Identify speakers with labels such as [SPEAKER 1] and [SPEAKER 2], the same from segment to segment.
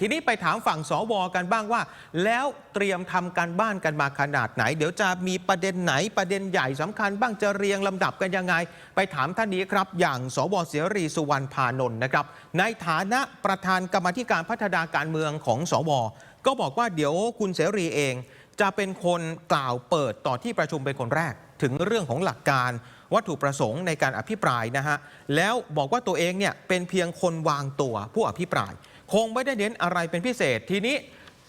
[SPEAKER 1] ทีนี้ไปถามฝั่งสวกันบ้างว่า แล้วเตรียมทำการบ้านกันมาขนาดไหน เดี๋ยวจะมีประเด็นไหนประเด็นใหญ่สำคัญบ้างจะเรียงลำดับกันยังไง ไปถามท่านนี้ครับ อย่างสวเสรีสุวรรณพานนท์นะครับ ในฐานะประธานกรรมธิการพัฒนาการเมืองของสวก็บอกว่าเดี๋ยวคุณเสรีเอง จะเป็นคนกล่าวเปิดต่อที่ประชุมเป็นคนแรก ถึงเรื่องของหลักการ วัตถุประสงค์ในการอภิปรายนะฮะแล้วบอกว่าตัวเองเนี่ยเป็นเพียงคนวางตัวผู้อภิปราย คงไม่ได้เน้นอะไรเป็นพิเศษทีนี้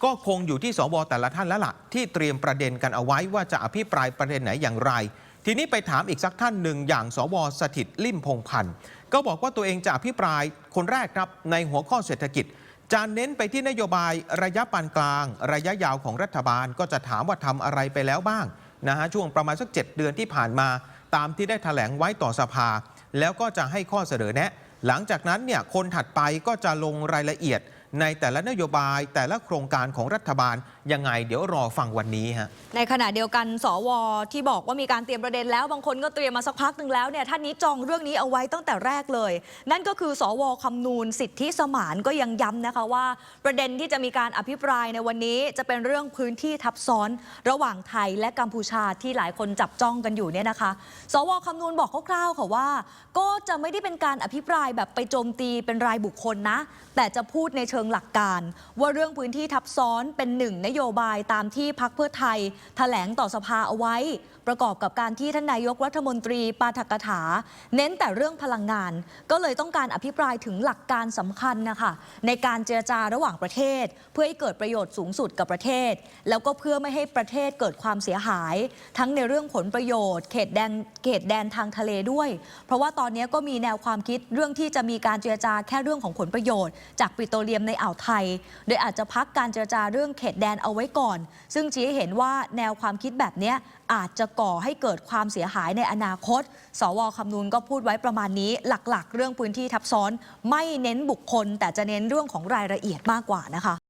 [SPEAKER 1] ก็คงอยู่ที่สวแต่ละท่านแล้วล่ะที่เตรียมประเด็นกันเอาไว้ว่าจะอภิปรายประเด็นไหนอย่างไร ทีนี้ไปถามอีกสักท่านหนึ่งอย่างสวสถิตลิ่มพงพันธ์ก็บอกว่าตัวเองจะอภิปรายคนแรกครับในหัวข้อเศรษฐกิจจะเน้นไปที่นโยบายระยะปานกลาง ระยะยาวของรัฐบาลก็จะถามว่าทำอะไรไปแล้วบ้างนะฮะช่วงประมาณสัก 7 เดือนที่ผ่านมา ตามที่ได้ถแถลงไว้ต่อสภา แล้วก็จะให้ข้อเสนอแนะ หลังจากนั้นเนี่ยคนถัดไปก็จะลงรายละเอียด ในแต่ละนโยบายแต่ละโครงการของรัฐบาลยังไง เดี๋ยวรอฟังวันนี้ฮะ
[SPEAKER 2] ในขณะเดียวกันสวที่บอกว่ามีการเตรียมประเด็นแล้วบางคนก็เตรียมมาสักพักหนึ่งแล้วเนี่ยท่านนี้จองเรื่องนี้เอาไว้ตั้งแต่แรกเลย นั่นก็คือสวคำนูนสิทธิสมานก็ยังย้ำนะคะว่า ประเด็นที่จะมีการอภิปรายในวันนี้จะเป็นเรื่องพื้นที่ทับซ้อน ระหว่างไทยและกัมพูชาที่หลายคนจับจ้องกันอยู่เนี่ยนะคะ สวคำนูนบอกคร่าวๆค่ะว่า ก็จะไม่ได้เป็นการอภิปรายแบบไปโจมตีเป็นรายบุคคลนะ แต่จะพูดในเชิงงหลักการ ว่าเรื่องพื้นที่ทับซ้อนเป็นหนึ่งนโยบายตามที่พักเพื่อไทยแถลงต่อสภาเอาไว้ ประกอบกับการที่ท่านนายกรัฐมนตรีปาฐกถา เน้นแต่เรื่องพลังงาน ก็เลยต้องการอภิปรายถึงหลักการสำคัญนะคะในการเจรจาระหว่างประเทศ เพื่อให้เกิดประโยชน์สูงสุดกับประเทศ แล้วก็เพื่อไม่ให้ประเทศเกิดความเสียหาย ทั้งในเรื่องผลประโยชน์ เขตแดนเขตแดนทางทะเลด้วย เพราะว่าตอนนี้ก็มีแนวความคิดเรื่องที่จะมีการเจรจาแค่เรื่องของผลประโยชน์ จากปิโตรเลียมในอ่าวไทย โดยอาจจะพักการเจรจาเรื่องเขตแดนเอาไว้ก่อน ซึ่งชี้ให้เห็นว่าแนวความคิดแบบนี้อาจจะก่อให้เกิดความเสียหายในอนาคต สวคำนูนก็พูดไว้ประมาณนี้หลักๆ เรื่องพื้นที่ทับซ้อน ไม่เน้นบุคคล แต่จะเน้นเรื่องของรายละเอียดมากกว่านะคะ